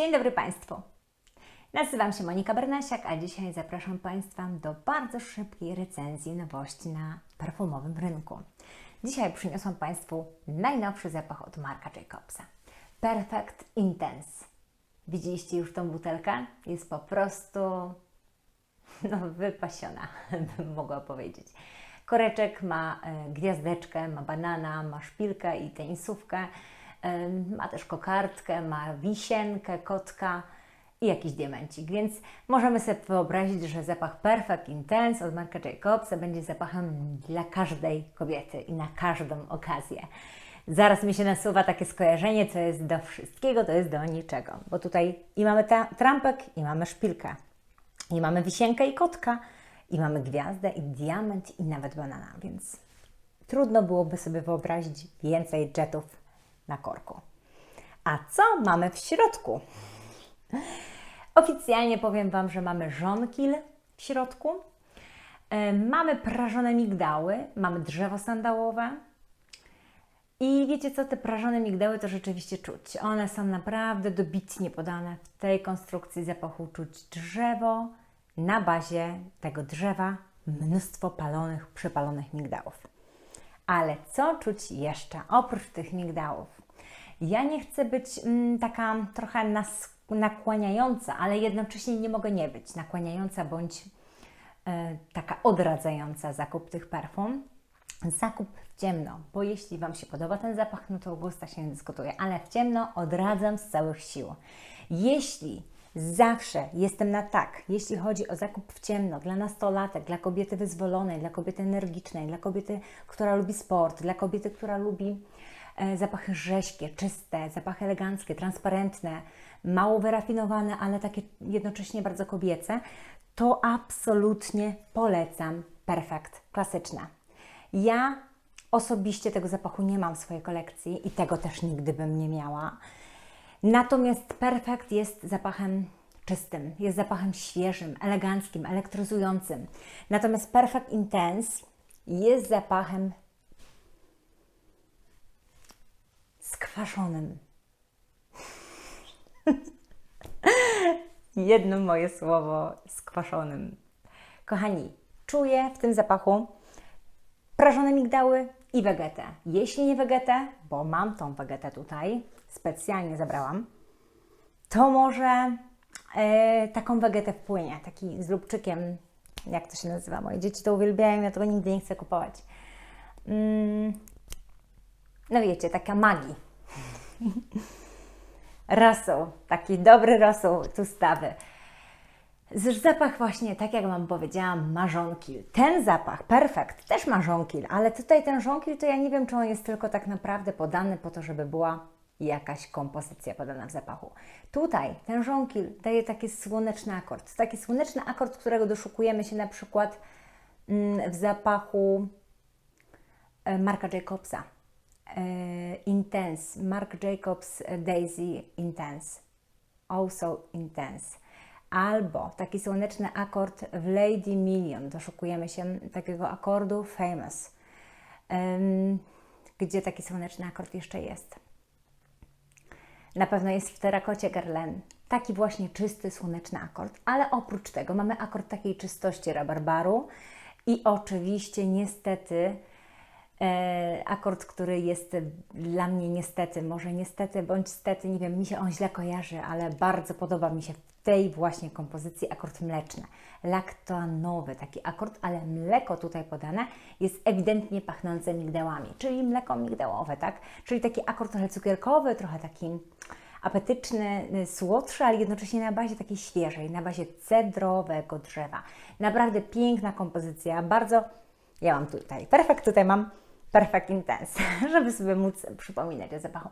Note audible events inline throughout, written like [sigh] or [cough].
Dzień dobry Państwu. Nazywam się Monika Bernasiak, a dzisiaj zapraszam Państwa do bardzo szybkiej recenzji nowości na perfumowym rynku. Dzisiaj przyniosłam Państwu najnowszy zapach od Marka Jacobsa. Perfect Intense. Widzieliście już tą butelkę? Jest po prostu no, wypasiona, [laughs] bym mogła powiedzieć. Koreczek ma e, gwiazdeczkę, ma banana, ma szpilkę i tenisówkę, ma też kokardkę, ma wisienkę, kotka i jakiś diamencik, więc możemy sobie wyobrazić, że zapach Perfect Intense od Marka Jacobsa będzie zapachem dla każdej kobiety i na każdą okazję. Zaraz mi się nasuwa takie skojarzenie, co jest do wszystkiego, to jest do niczego, bo tutaj i mamy trampek, i mamy szpilkę, i mamy wisienkę i kotka, i mamy gwiazdę, i diament, i nawet banana, więc trudno byłoby sobie wyobrazić więcej jetów na korku. A co mamy w środku? Oficjalnie powiem Wam, że mamy żonkil w środku, e, mamy prażone migdały, mamy drzewo sandałowe, i wiecie co, te prażone migdały to rzeczywiście czuć. One są naprawdę dobitnie podane. W tej konstrukcji zapachu czuć drzewo, na bazie tego drzewa mnóstwo palonych, przypalonych migdałów. Ale co czuć jeszcze oprócz tych migdałów? Ja nie chcę być mm, taka trochę nas, nakłaniająca, ale jednocześnie nie mogę nie być nakłaniająca bądź e, taka odradzająca zakup tych perfum. Zakup w ciemno, bo jeśli Wam się podoba ten zapach, no to gusta się nie dyskutuje, ale w ciemno odradzam z całych sił. Jeśli zawsze jestem na tak, jeśli chodzi o zakup w ciemno dla nastolatek, dla kobiety wyzwolonej, dla kobiety energicznej, dla kobiety, która lubi sport, dla kobiety, która lubi zapachy rześkie, czyste, zapachy eleganckie, transparentne, mało wyrafinowane, ale takie jednocześnie bardzo kobiece, to absolutnie polecam Perfekt klasyczne. Ja osobiście tego zapachu nie mam w swojej kolekcji i tego też nigdy bym nie miała. Natomiast Perfect jest zapachem czystym, jest zapachem świeżym, eleganckim, elektryzującym. Natomiast Perfect Intense jest zapachem skwaszonym. [laughs] Jedno moje słowo skwaszonym. Kochani, czuję w tym zapachu prażone migdały i wegetę. Jeśli nie wegetę, bo mam tą wegetę tutaj, specjalnie zabrałam, to może e, taką wegetę wpłynie, taki z lubczykiem, jak to się nazywa, moje dzieci to uwielbiają, ja tego nigdy nie chcę kupować. Mm, no wiecie, taka magii. Rosół, taki dobry rosół tustawy. Zapach właśnie, tak jak Wam powiedziałam, ma żonkil. Ten zapach, perfekt, też ma żonkil, ale tutaj ten żonkil to ja nie wiem, czy on jest tylko tak naprawdę podany po to, żeby była jakaś kompozycja podana w zapachu. Tutaj ten żonkil daje taki słoneczny akord. Taki słoneczny akord, którego doszukujemy się na przykład mm, w zapachu e, Marka Jacobsa. E, Intense, Mark Jacobs Daisy Intense. Also Intense albo taki słoneczny akord w Lady Million. Doszukujemy się takiego akordu Famous, gdzie taki słoneczny akord jeszcze jest. Na pewno jest w terakocie Guerlain. Taki właśnie czysty, słoneczny akord, ale oprócz tego mamy akord takiej czystości rabarbaru i oczywiście niestety akord, który jest dla mnie niestety, może niestety bądź stety, nie wiem, mi się on źle kojarzy, ale bardzo podoba mi się w tej właśnie kompozycji akord mleczny. Laktanowy taki akord, ale mleko tutaj podane jest ewidentnie pachnące migdałami, czyli mleko migdałowe, tak? Czyli taki akord trochę cukierkowy, trochę taki apetyczny, słodszy, ale jednocześnie na bazie takiej świeżej, na bazie cedrowego drzewa. Naprawdę piękna kompozycja, bardzo, ja mam tutaj, perfekt, tutaj mam Perfect Intense, [laughs] żeby sobie móc przypominać o zapachu.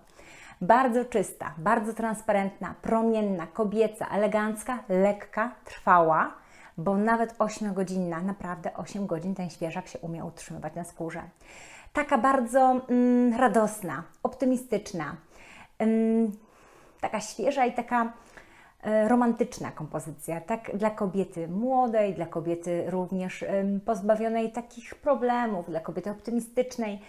Bardzo czysta, bardzo transparentna, promienna, kobieca, elegancka, lekka, trwała, bo nawet 8-godzinna, naprawdę 8 godzin ten świeżak się umie utrzymywać na skórze. Taka bardzo mm, radosna, optymistyczna, mm, taka świeża i taka romantyczna kompozycja, tak dla kobiety młodej, dla kobiety również pozbawionej takich problemów, dla kobiety optymistycznej.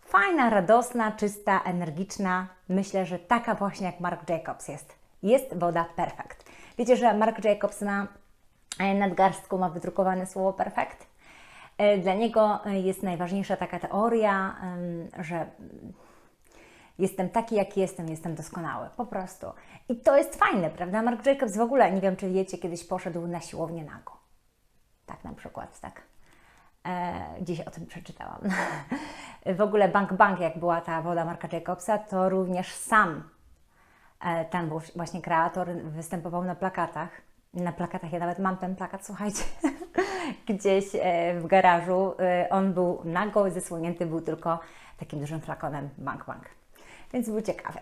Fajna, radosna, czysta, energiczna. Myślę, że taka właśnie jak Mark Jacobs jest jest woda perfekt. Wiecie, że Mark Jacobs na e, nadgarstku ma wydrukowane słowo perfekt? E, Dla niego e, jest najważniejsza taka teoria, że jestem taki, jaki jestem, jestem doskonały, po prostu. I to jest fajne, prawda? Mark Jacobs w ogóle, nie wiem czy wiecie, kiedyś poszedł na siłownię nago. Tak na przykład, tak. E, dziś o tym przeczytałam. [laughs] w ogóle Bank Bank, jak była ta woda Marka Jacobsa, to również sam e, ten był właśnie kreator, występował na plakatach. Na plakatach, ja nawet mam ten plakat, słuchajcie, [laughs] gdzieś e, w garażu. E, on był nago, zesłonięty był tylko takim dużym flakonem Bank Bank. Więc był ciekawy.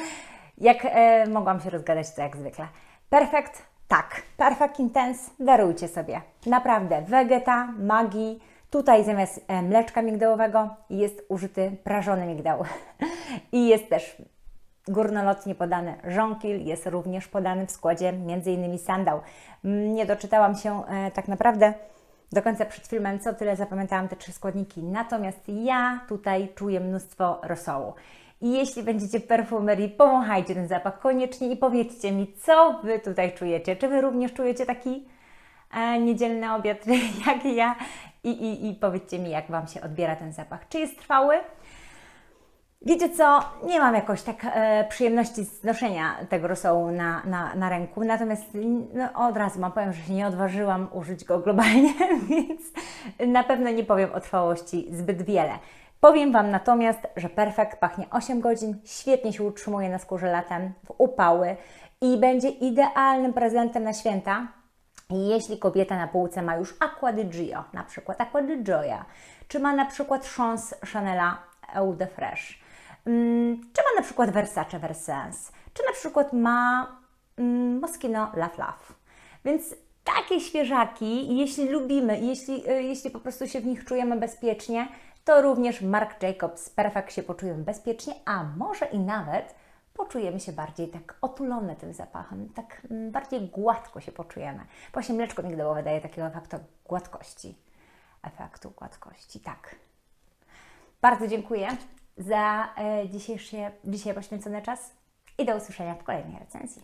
[laughs] jak e, mogłam się rozgadać, to jak zwykle. Perfekt, tak. Perfect Intense, darujcie sobie. Naprawdę, Vegeta, Magii. Tutaj zamiast e, mleczka migdałowego jest użyty prażony migdał. [laughs] I jest też górnolotnie podany żonkil, jest również podany w składzie m.in. sandał. Nie doczytałam się e, tak naprawdę do końca przed filmem, co tyle zapamiętałam te trzy składniki. Natomiast ja tutaj czuję mnóstwo rosołu. I jeśli będziecie perfumerii, powąchajcie ten zapach koniecznie i powiedzcie mi, co Wy tutaj czujecie. Czy Wy również czujecie taki e, niedzielny obiad [laughs] jak ja? I, i, I powiedzcie mi, jak Wam się odbiera ten zapach. Czy jest trwały? Wiecie co, nie mam jakoś tak e, przyjemności z noszenia tego rosołu na, na, na ręku, natomiast no, od razu Wam powiem, że się nie odważyłam użyć go globalnie, [laughs] więc na pewno nie powiem o trwałości zbyt wiele. Powiem Wam natomiast, że Perfekt pachnie 8 godzin, świetnie się utrzymuje na skórze latem, w upały i będzie idealnym prezentem na święta, jeśli kobieta na półce ma już Aqua di Gio, na przykład Aqua di Gioia, czy ma na przykład Chance Chanela Eau de Fresh, mm, czy ma na przykład Versace Versens, czy na przykład ma mm, Moschino Laf Laf. Więc takie świeżaki, jeśli lubimy, jeśli, y, jeśli po prostu się w nich czujemy bezpiecznie, to również Marc Jacobs Perfect się poczujemy bezpiecznie, a może i nawet poczujemy się bardziej tak otulone tym zapachem, tak mm, bardziej gładko się poczujemy. Właśnie mleczko migdałowe daje takiego efektu gładkości. Efektu gładkości, tak. Bardzo dziękuję za e, dzisiejszy, dzisiaj poświęcony czas i do usłyszenia w kolejnej recenzji.